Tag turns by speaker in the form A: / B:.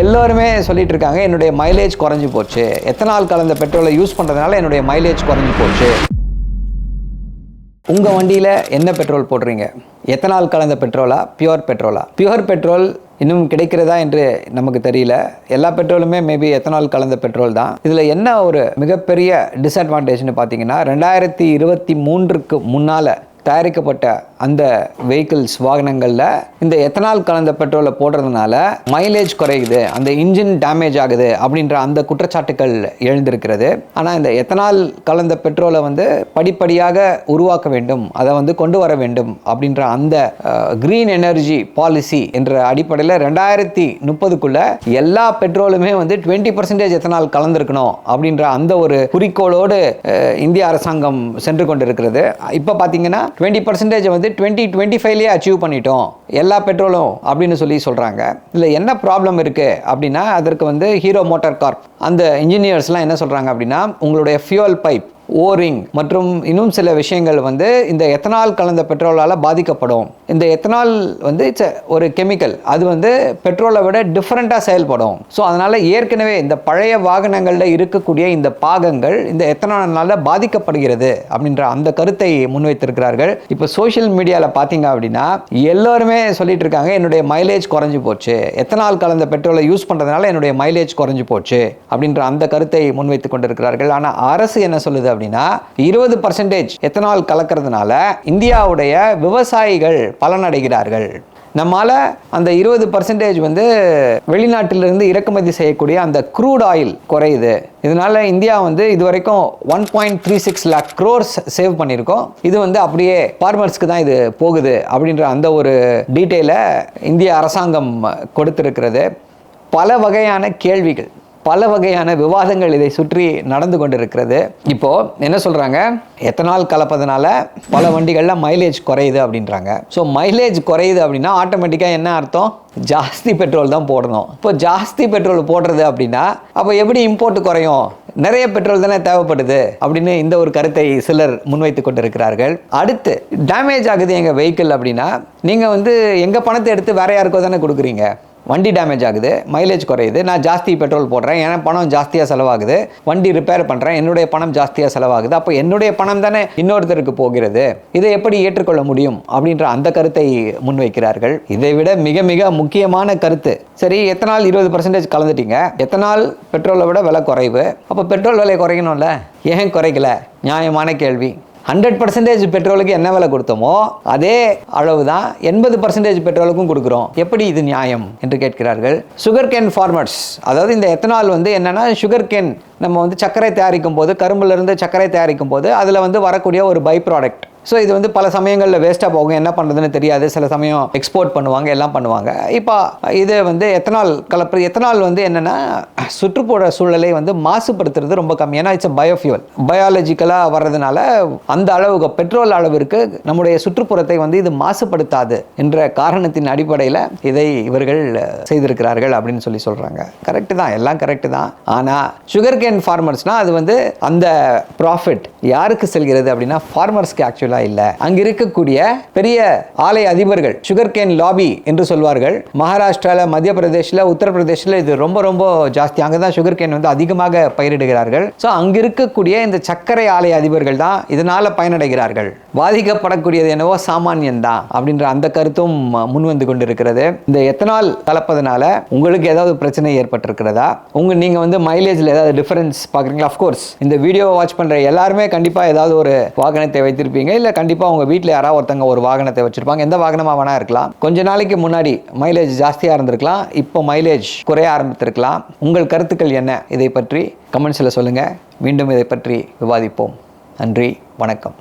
A: எல்லோருமே சொல்லிட்டு இருக்காங்க என்னுடைய மைலேஜ் குறைஞ்சி போச்சு. எத்தனால் கலந்த பெட்ரோலை யூஸ் பண்ணுறதுனால என்னுடைய மைலேஜ் குறைஞ்சி போச்சு. உங்கள் வண்டியில் என்ன பெட்ரோல் போடுறீங்க? எத்தனால் கலந்த பெட்ரோலா பியூர் பெட்ரோலா பியூர் பெட்ரோல் இன்னும் கிடைக்கிறதா என்று நமக்கு தெரியல. எல்லா பெட்ரோலுமே மேபி எத்தனால் கலந்த பெட்ரோல் தான். இதில் என்ன ஒரு மிகப்பெரிய டிஸ்அட்வான்டேஜ்னு பார்த்தீங்கன்னா ரெண்டாயிரத்தி இருபத்தி மூன்றுக்கு முன்னால் தயாரிக்கப்பட்ட அந்த வெஹிக்கிள்ஸ் வாகனங்களில் இந்த எத்தனால் கலந்த பெட்ரோலை போடுறதுனால மைலேஜ் குறையுது அந்த இன்ஜின் டேமேஜ் ஆகுது அப்படின்ற அந்த குற்றச்சாட்டுகள் எழுந்திருக்கிறது. ஆனால் இந்த எத்தனால் கலந்த பெட்ரோலை வந்து படிப்படியாக உருவாக்க வேண்டும் அதை வந்து கொண்டு வர வேண்டும் அப்படின்ற அந்த க்ரீன் எனர்ஜி பாலிசி என்ற அடிப்படையில் ரெண்டாயிரத்தி முப்பதுக்குள்ள எல்லா பெட்ரோலுமே வந்து டுவெண்ட்டி பர்சன்டேஜ் எத்தனால் கலந்துருக்கணும் அப்படின்ற அந்த ஒரு குறிக்கோளோடு இந்திய அரசாங்கம் சென்று கொண்டிருக்கிறது. இப்போ பார்த்தீங்கன்னா டுவெண்ட்டி பர்சன்டேஜ் வந்து டுவெண்ட்டி டுவெண்ட்டி ஃபைவ்லேயே அச்சீவ் பண்ணிட்டோம். எல்லா பெட்ரோலும் அப்படின்னு சொல்லி சொல்கிறாங்க இதில் என்ன ப்ராப்ளம் இருக்குது அப்படின்னா அதற்கு வந்து ஹீரோ மோட்டார் கார்ப் அந்த இன்ஜினியர்ஸ்லாம் என்ன சொல்கிறாங்க அப்படின்னா உங்களுடைய ஃபியூல் பைப் ஓரிங் மற்றும் இன்னும் சில விஷயங்கள் வந்து இந்த எத்தனால் கலந்த பெட்ரோலால் பாதிக்கப்படும். இந்த எத்தனால் வந்து இட்ஸ் ஒரு கெமிக்கல் அது வந்து பெட்ரோலை விட டிஃப்ரெண்ட்டாக செயல்படும். ஸோ அதனால் ஏற்கனவே இந்த பழைய வாகனங்களில் இருக்கக்கூடிய இந்த பாகங்கள் இந்த எத்தனால்னால பாதிக்கப்படுகிறது அப்படின்ற அந்த கருத்தை முன்வைத்திருக்கிறார்கள். இப்போ சோஷியல் மீடியாவில் பார்த்தீங்க அப்படின்னா எல்லோருமே சொல்லிட்டு இருக்காங்க என்னுடைய மைலேஜ் குறைஞ்சி போச்சு. எத்தனால் கலந்த பெட்ரோலை யூஸ் பண்ணுறதுனால என்னுடைய மைலேஜ் குறைஞ்சி போச்சு அப்படின்ற அந்த கருத்தை முன்வைத்து கொண்டிருக்கிறார்கள். ஆனால் அரசு என்ன சொல்லுது அப்படின்னா இருபது பர்சன்டேஜ் எத்தனால் கலக்கிறதுனால இந்தியாவுடைய விவசாயிகள் பலனடைகிறார்கள். நம்மால் அந்த இருபது பர்சன்டேஜ் வந்து வெளிநாட்டிலிருந்து இறக்குமதி செய்யக்கூடிய அந்த க்ரூட் ஆயில் குறையுது. இதனால இந்தியா வந்து இது வரைக்கும் one point three six lakh crores save பண்ணியிருக்கோம். இது வந்து அப்படியே ஃபார்மர்ஸ்க்கு தான் இது போகுது அப்படின்ற அந்த ஒரு டீட்டெயிலை இந்திய அரசாங்கம் கொடுத்துருக்கிறது. பல வகையான கேள்விகள். பல வகையான விவாதங்கள் இதை சுற்றி நடந்து கொண்டிருக்கிறது. இப்போ என்ன சொல்றாங்க? எத்தனால் கலப்பதனால பல வண்டிகள்ல மைலேஜ் குறையுது அப்படின்றாங்க. ஸோ மைலேஜ் குறையுது அப்படின்னா ஆட்டோமேட்டிக்காக என்ன அர்த்தம்? ஜாஸ்தி பெட்ரோல் தான் போடணும். இப்போ ஜாஸ்தி பெட்ரோல் போடுறது அப்படின்னா அப்போ எப்படி இம்போர்ட் குறையும்? நிறைய பெட்ரோல் தானே தேவைப்படுது அப்படின்னு இந்த ஒரு கருத்தை சிலர் முன்வைத்து கொண்டிருக்கிறார்கள். அடுத்து டேமேஜ் ஆகுது எங்கள் வெஹிக்கிள் அப்படின்னா நீங்கள் வந்து எங்கள் பணத்தை எடுத்து வேற யாருக்கோ தானே கொடுக்குறீங்க. வண்டி டேமேஜ் ஆகுது மைலேஜ் குறையுது. நான் ஜாஸ்தி பெட்ரோல் போடுறேன் ஏன்னா பணம் ஜாஸ்தியாக செலவாகுது. வண்டி ரிப்பேர் பண்ணுறேன் என்னுடைய பணம் ஜாஸ்தியாக செலவாகுது. அப்போ என்னுடைய பணம் தானே இன்னொருத்தருக்கு போகிறது? இதை எப்படி ஏற்றுக்கொள்ள முடியும்? அப்படின்ற அந்த கருத்தை முன்வைக்கிறார்கள். இதை விட மிக மிக முக்கியமான கருத்து. சரி எத்தனால் இருபது பர்சன்டேஜ் கலந்துட்டீங்க? எத்தனால் பெட்ரோலை விட விலை குறைவு? அப்போ பெட்ரோல் விலை குறையணும்ல? ஏன் குறைக்கல? நியாயமான கேள்வி. ஹண்ட்ரட் பர்சன்டேஜ் பெட்ரோலுக்கு என்ன விலை கொடுத்தோமோ அதே அளவு தான் எண்பது பர்சன்டேஜ் பெட்ரோலுக்கும் கொடுக்குறோம். எப்படி இது நியாயம் என்று கேட்கிறார்கள். சுகர் கேன் ஃபார்மர்ஸ் அதாவது இந்த எத்தனால் வந்து என்னென்னா சுகர் கேன் நம்ம வந்து சர்க்கரை தயாரிக்கும் போது கரும்புலேருந்து சர்க்கரை தயாரிக்கும் போது அதில் வந்து வரக்கூடிய ஒரு பை ப்ராடக்ட் ஸோ இது வந்து பல சமயங்களில் வேஸ்ட்டாக போகும். என்ன பண்ணுறதுன்னு தெரியாது. சில சமயம் எக்ஸ்போர்ட் பண்ணுவாங்க எல்லாம் பண்ணுவாங்க. இப்போ இது வந்து எத்தனால் கலப்பு எத்தனால் வந்து என்னென்னா சுற்றுப்புற சூழலை வந்து மாசுபடுத்துறது ரொம்ப கம்மி. ஏன்னா இட்ஸ் பயோஃபியூல் பயாலஜிக்கலாக வர்றதுனால அந்த அளவுக்கு பெட்ரோல் அளவிற்கு நம்முடைய சுற்றுப்புறத்தை வந்து இது மாசுபடுத்தாது என்ற காரணத்தின் அடிப்படையில் இதை இவர்கள் செய்திருக்கிறார்கள் அப்படின்னு சொல்லி சொல்கிறாங்க கரெக்டு தான். எல்லாம் கரெக்டு தான். ஆனால் சுகர் கேன் ஃபார்மர்ஸ்னால் அது வந்து அந்த ப்ராஃபிட் யாருக்கு செல்கிறது அப்படின்னா ஃபார்மர்ஸ்க்கு விழா இல்லை? அங்கே இருக்கக்கூடிய பெரிய ஆலை அதிபர்கள் சுகர் கேன் லாபி என்று சொல்வார்கள். மகாராஷ்டிராவில் மத்திய பிரதேஷில் உத்தரப்பிரதேசில் இது ரொம்ப ரொம்ப ஜாஸ்தி. அங்கே தான் சுகர் கேன் வந்து அதிகமாக பயிரிடுகிறார்கள். ஸோ அங்கே இருக்கக்கூடிய இந்த சர்க்கரை ஆலை அதிபர்கள் தான் இதனால் பயனடைகிறார்கள். பாதிக்கப்படக்கூடியது என்னவோ சாமானியன் தான் அப்படின்ற அந்த கருத்தும் முன் வந்து கொண்டிருக்கிறது. இந்த எத்தனால் கலப்பதனால உங்களுக்கு ஏதாவது பிரச்சனை ஏற்பட்டிருக்கிறதா? உங்க நீங்க வந்து மைலேஜில் ஏதாவது டிஃபரன்ஸ் பார்க்குறீங்களா? அஃப்கோர்ஸ் இந்த வீடியோவை வாட்ச் பண்ற எல்லாருமே கண்டிப்பாக ஏதாவது ஒரு வாகனத்தை வைத்திருப்பீங்க. இல்லை கண்டிப்பாக உங்க வீட்டில் யாராவது ஒருத்தங்க ஒரு வாகனத்தை வச்சிருப்பாங்க. எந்த வாகனமாக வேணா இருக்கலாம். கொஞ்ச நாளைக்கு முன்னாடி மைலேஜ் ஜாஸ்தியாக இருந்திருக்கலாம். இப்போ மைலேஜ் குறைய ஆரம்பித்திருக்கலாம். உங்கள் கருத்துக்கள் என்ன? இதை பற்றி கமெண்ட்ஸில் சொல்லுங்கள் மீண்டும் இதை பற்றி விவாதிப்போம். நன்றி. வணக்கம்.